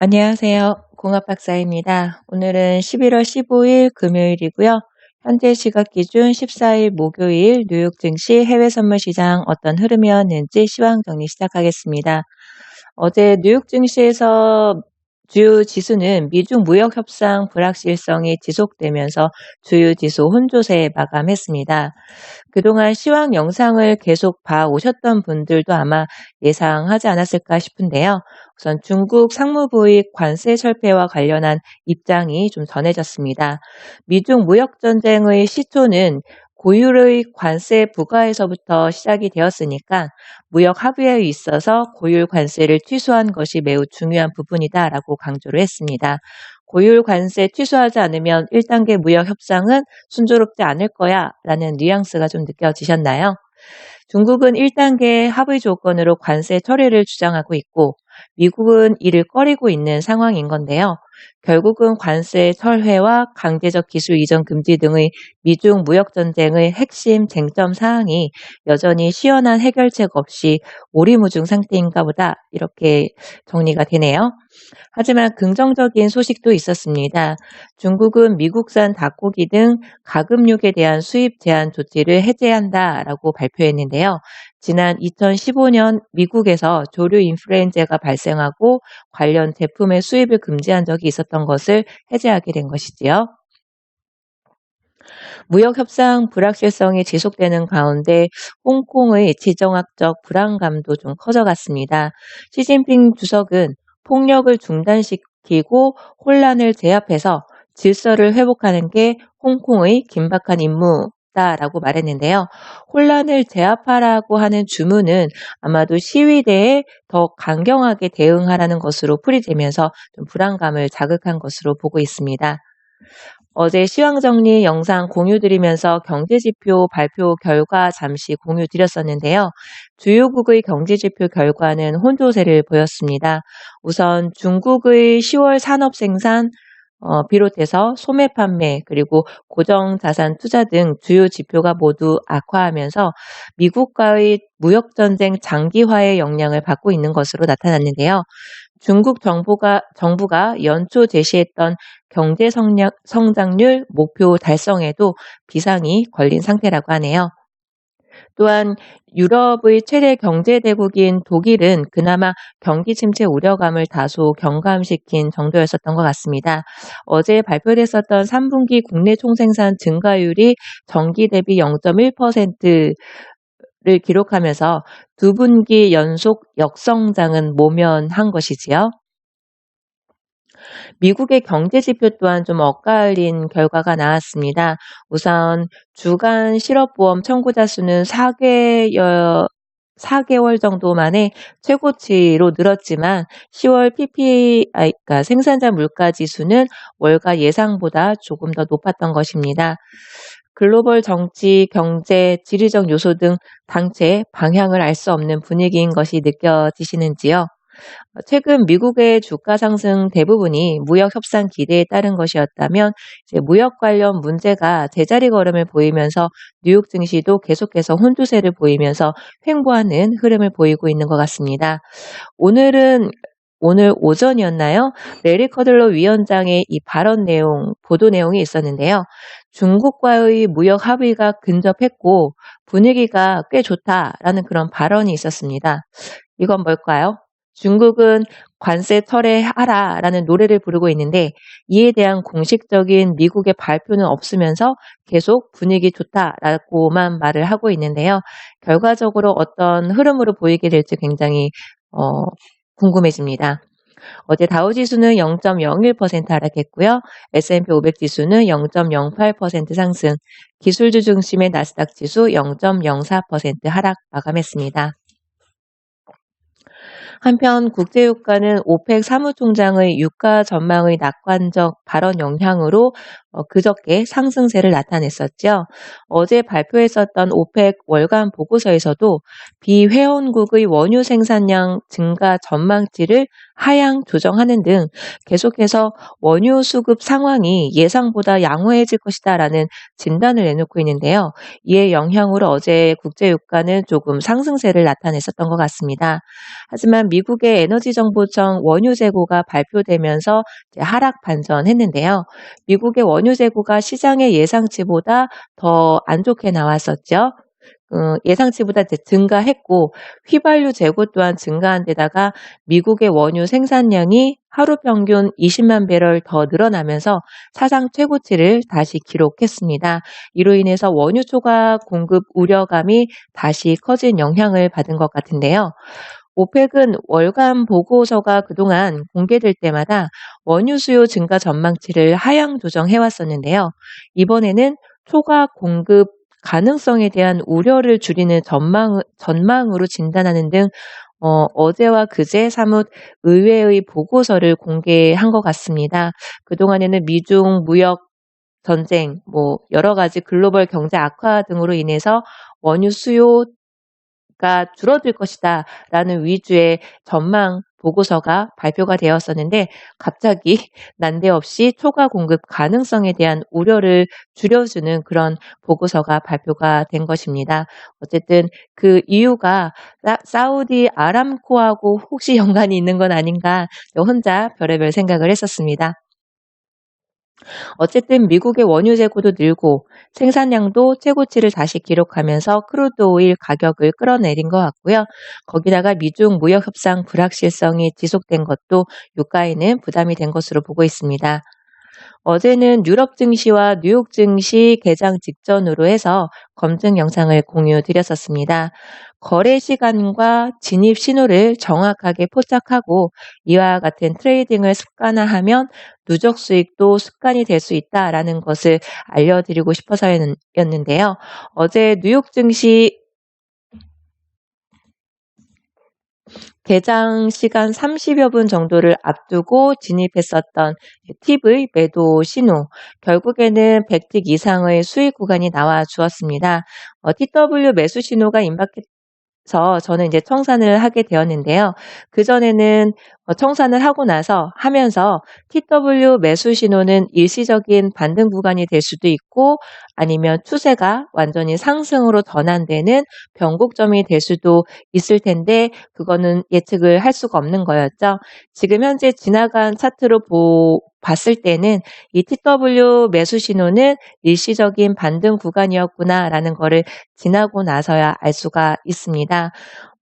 안녕하세요. 공업박사입니다. 오늘은 11월 15일 금요일이고요. 현재 시각 기준 14일 목요일 뉴욕 증시 해외 선물 시장 어떤 흐름이었는지 시황 정리 시작하겠습니다. 어제 뉴욕 증시에서 주요 지수는 미중 무역 협상 불확실성이 지속되면서 주요 지수 혼조세 마감했습니다. 그동안 시황 영상을 계속 봐 오셨던 분들도 아마 예상하지 않았을까 싶은데요. 우선 중국 상무부의 관세 철폐와 관련한 입장이 좀 전해졌습니다. 미중 무역 전쟁의 시초는 고율의 관세 부과에서부터 시작이 되었으니까 무역 합의에 있어서 고율 관세를 취소한 것이 매우 중요한 부분이다라고 강조를 했습니다. 고율 관세 취소하지 않으면 1단계 무역 협상은 순조롭지 않을 거야 라는 뉘앙스가 좀 느껴지셨나요? 중국은 1단계 합의 조건으로 관세 처리를 주장하고 있고 미국은 이를 꺼리고 있는 상황인 건데요. 결국은 관세 철회와 강제적 기술 이전 금지 등의 미중 무역 전쟁의 핵심 쟁점 사항이 여전히 시원한 해결책 없이 오리무중 상태인가 보다 이렇게 정리가 되네요. 하지만 긍정적인 소식도 있었습니다. 중국은 미국산 닭고기 등 가금육에 대한 수입 제한 조치를 해제한다라고 발표했는데요. 지난 2015년 미국에서 조류 인플루엔자가 발생하고 관련 제품의 수입을 금지한 적이 있었던 것을 해제하게 된 것이지요. 무역 협상 불확실성이 지속되는 가운데 홍콩의 지정학적 불안감도 좀 커져갔습니다. 시진핑 주석은 폭력을 중단시키고 혼란을 제압해서 질서를 회복하는 게 홍콩의 긴박한 임무 라고 말했는데요. 혼란을 제압하라고 하는 주문은 아마도 시위대에 더 강경하게 대응하라는 것으로 풀이되면서 좀 불안감을 자극한 것으로 보고 있습니다. 어제 시황정리 영상 공유드리면서 경제지표 발표 결과 잠시 공유드렸었는데요. 주요국의 경제지표 결과는 혼조세를 보였습니다. 우선 중국의 10월 산업생산 어, 비롯해서 소매 판매 그리고 고정 자산 투자 등 주요 지표가 모두 악화하면서 미국과의 무역 전쟁 장기화의 영향을 받고 있는 것으로 나타났는데요. 중국 정부가 정부가 연초 제시했던 경제 성장, 성장률 목표 달성에도 비상이 걸린 상태라고 하네요. 또한 유럽의 최대 경제 대국인 독일은 그나마 경기 침체 우려감을 다소 경감시킨 정도였었던 것 같습니다. 어제 발표됐었던 3분기 국내 총생산 증가율이 전기 대비 0.1%를 기록하면서 두 분기 연속 역성장은 모면한 것이지요. 미국의 경제 지표 또한 좀 엇갈린 결과가 나왔습니다. 우선 주간 실업보험 청구자 수는 4개월 4개월 정도 만에 최고치로 늘었지만 10월 PPI, 그러니까 생산자 물가 지수는 월가 예상보다 조금 더 높았던 것입니다. 글로벌 정치, 경제, 지리적 요소 등 당체 방향을 알 수 없는 분위기인 것이 느껴지시는지요? 최근 미국의 주가 상승 대부분이 무역 협상 기대에 따른 것이었다면 무역 관련 문제가 제자리 걸음을 보이면서 뉴욕 증시도 계속해서 혼조세를 보이면서 횡보하는 흐름을 보이고 있는 것 같습니다. 오늘은 오늘 오전이었나요? 레리 커들러 위원장의 이 발언 내용, 보도 내용이 있었는데요. 중국과의 무역 합의가 근접했고 분위기가 꽤 좋다라는 그런 발언이 있었습니다. 이건 뭘까요? 중국은 관세 철회하라 라는 노래를 부르고 있는데 이에 대한 공식적인 미국의 발표는 없으면서 계속 분위기 좋다라고만 말을 하고 있는데요. 결과적으로 어떤 흐름으로 보이게 될지 굉장히 어, 궁금해집니다. 어제 다우 지수는 0.01% 하락했고요. S&P 500 지수는 0.08% 상승, 기술주 중심의 나스닥 지수 0.04% 하락 마감했습니다. 한편 국제유가는 오펙 사무총장의 유가 전망의 낙관적 발언 영향으로 어, 그저께 상승세를 나타냈었죠. 어제 발표했었던 오펙 월간 보고서에서도 비회원국의 원유 생산량 증가 전망치를 하향 조정하는 등 계속해서 원유 수급 상황이 예상보다 양호해질 것이다라는 진단을 내놓고 있는데요. 이에 영향으로 어제 국제 유가는 조금 상승세를 나타냈었던 것 같습니다. 하지만 미국의 에너지 정보청 원유 재고가 발표되면서 하락 반전했는데요. 미국의 원유 재고가 시장의 예상치보다 더 안 좋게 나왔었죠. 어, 예상치보다 증가했고 휘발유 재고 또한 증가한 데다가 미국의 원유 생산량이 하루 평균 20만 배럴 더 늘어나면서 사상 최고치를 다시 기록했습니다. 이로 인해서 원유 초과 공급 우려감이 다시 커진 영향을 받은 것 같은데요. 오펙은 월간 보고서가 그동안 공개될 때마다 원유 수요 증가 전망치를 하향 조정해왔었는데요. 이번에는 초과 공급 가능성에 대한 우려를 줄이는 전망, 전망으로 진단하는 등 어, 어제와 그제 사뭇 의회의 보고서를 공개한 것 같습니다. 그동안에는 미중 무역 전쟁, 뭐 여러 가지 글로벌 경제 악화 등으로 인해서 원유 수요 가 줄어들 것이다 라는 위주의 전망 보고서가 발표가 되었었는데 갑자기 난데없이 초과 공급 가능성에 대한 우려를 줄여주는 그런 보고서가 발표가 된 것입니다. 어쨌든 그 이유가 사우디 아람코하고 혹시 연관이 있는 건 아닌가 혼자 별의별 생각을 했었습니다. 어쨌든 미국의 원유 재고도 늘고 생산량도 최고치를 다시 기록하면서 크루드 오일 가격을 끌어내린 것 같고요. 거기다가 미중 무역 협상 불확실성이 지속된 것도 유가에는 부담이 된 것으로 보고 있습니다. 어제는 유럽 증시와 뉴욕 증시 개장 직전으로 해서 검증 영상을 공유 드렸었습니다. 거래 시간과 진입 신호를 정확하게 포착하고 이와 같은 트레이딩을 습관화하면 누적 수익도 습관이 될 수 있다라는 것을 알려드리고 싶어서였는데요. 어제 뉴욕 증시 개장 시간 30여 분 정도를 앞두고 진입했었던 TV 매도 신호, 결국에는 100틱 이상의 수익 구간이 나와 주었습니다. 어, TW 매수 신호가 임박했 서 저는 이제 청산을 하게 되었는데요. 그전에는 어, 청산을 하고 나서 하면서 TW 매수 신호는 일시적인 반등 구간이 될 수도 있고 아니면 추세가 완전히 상승으로 전환되는 변곡점이 될 수도 있을 텐데 그거는 예측을 할 수가 없는 거였죠. 지금 현재 지나간 차트로 보, 봤을 때는 이 TW 매수 신호는 일시적인 반등 구간이었구나라는 거를 지나고 나서야 알 수가 있습니다.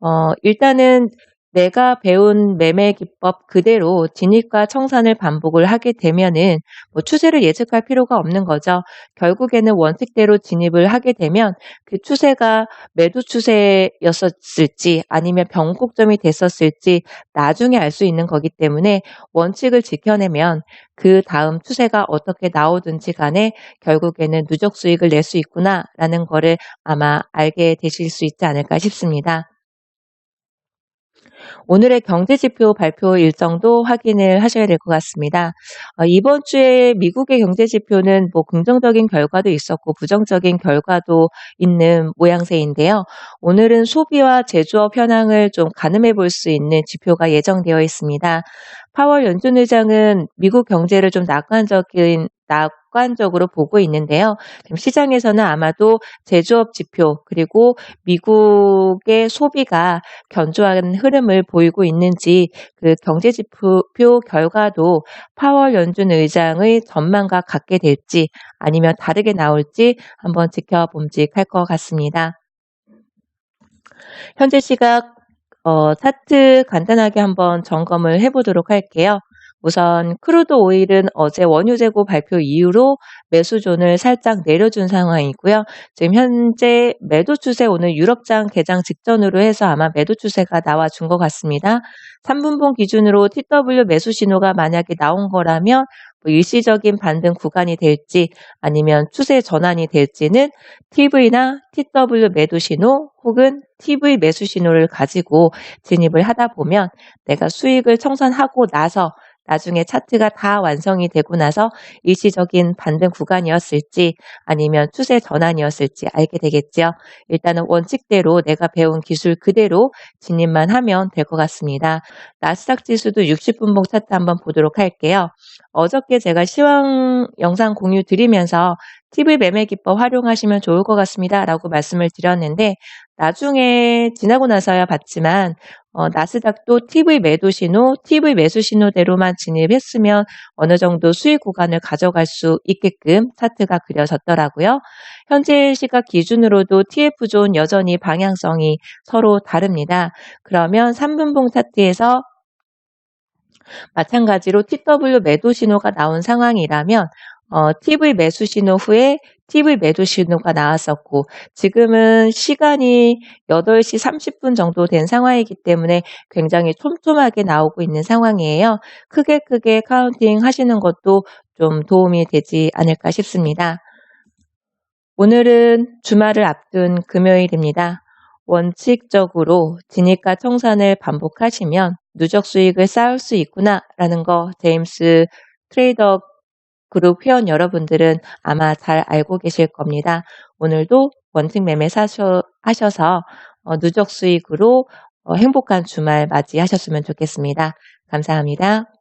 어, 일단은 내가 배운 매매 기법 그대로 진입과 청산을 반복을 하게 되면은 뭐 추세를 예측할 필요가 없는 거죠. 결국에는 원칙대로 진입을 하게 되면 그 추세가 매도 추세였었을지 아니면 변곡점이 됐었을지 나중에 알 수 있는 거기 때문에 원칙을 지켜내면 그 다음 추세가 어떻게 나오든지 간에 결국에는 누적 수익을 낼 수 있구나라는 거를 아마 알게 되실 수 있지 않을까 싶습니다. 오늘의 경제지표 발표 일정도 확인을 하셔야 될 것 같습니다. 어, 이번 주에 미국의 경제지표는 뭐 긍정적인 결과도 있었고 부정적인 결과도 있는 모양새인데요. 오늘은 소비와 제조업 현황을 좀 가늠해 볼 수 있는 지표가 예정되어 있습니다. 파월 연준 의장은 미국 경제를 좀 낙관적인 낙 객관적으로 보고 있는데요. 시장에서는 아마도 제조업 지표 그리고 미국의 소비가 견조한 흐름을 보이고 있는지 그 경제 지표 결과도 파월 연준 의장의 전망과 같게 될지 아니면 다르게 나올지 한번 지켜봄직할 것 같습니다. 현재 시각 어, 차트 간단하게 한번 점검을 해보도록 할게요. 우선 크루드 오일은 어제 원유 재고 발표 이후로 매수존을 살짝 내려준 상황이고요. 지금 현재 매도 추세 오늘 유럽장 개장 직전으로 해서 아마 매도 추세가 나와준 것 같습니다. 3분봉 기준으로 TW 매수 신호가 만약에 나온 거라면 뭐 일시적인 반등 구간이 될지 아니면 추세 전환이 될지는 TV나 TW 매도 신호 혹은 TV 매수 신호를 가지고 진입을 하다 보면 내가 수익을 청산하고 나서 나중에 차트가 다 완성이 되고 나서 일시적인 반등 구간이었을지 아니면 추세 전환이었을지 알게 되겠죠. 일단은 원칙대로 내가 배운 기술 그대로 진입만 하면 될 것 같습니다. 나스닥 지수도 60분봉 차트 한번 보도록 할게요. 어저께 제가 시황 영상 공유 드리면서 TV 매매 기법 활용하시면 좋을 것 같습니다. 라고 말씀을 드렸는데 나중에 지나고 나서야 봤지만 어, 나스닥도 TV 매도 신호, TV 매수 신호대로만 진입했으면 어느 정도 수익 구간을 가져갈 수 있게끔 차트가 그려졌더라고요. 현재 시각 기준으로도 TF존 여전히 방향성이 서로 다릅니다. 그러면 3분봉 차트에서 마찬가지로 TW 매도 신호가 나온 상황이라면 어, TV 매수 신호 후에 TV 매도 신호가 나왔었고 지금은 시간이 8시 30분 정도 된 상황이기 때문에 굉장히 촘촘하게 나오고 있는 상황이에요. 크게 크게 카운팅 하시는 것도 좀 도움이 되지 않을까 싶습니다. 오늘은 주말을 앞둔 금요일입니다. 원칙적으로 진입과 청산을 반복하시면 누적 수익을 쌓을 수 있구나라는 거 제임스 트레이더 그룹 회원 여러분들은 아마 잘 알고 계실 겁니다. 오늘도 원칙 매매 사셔, 하셔서 어, 누적 수익으로 어, 행복한 주말 맞이하셨으면 좋겠습니다. 감사합니다.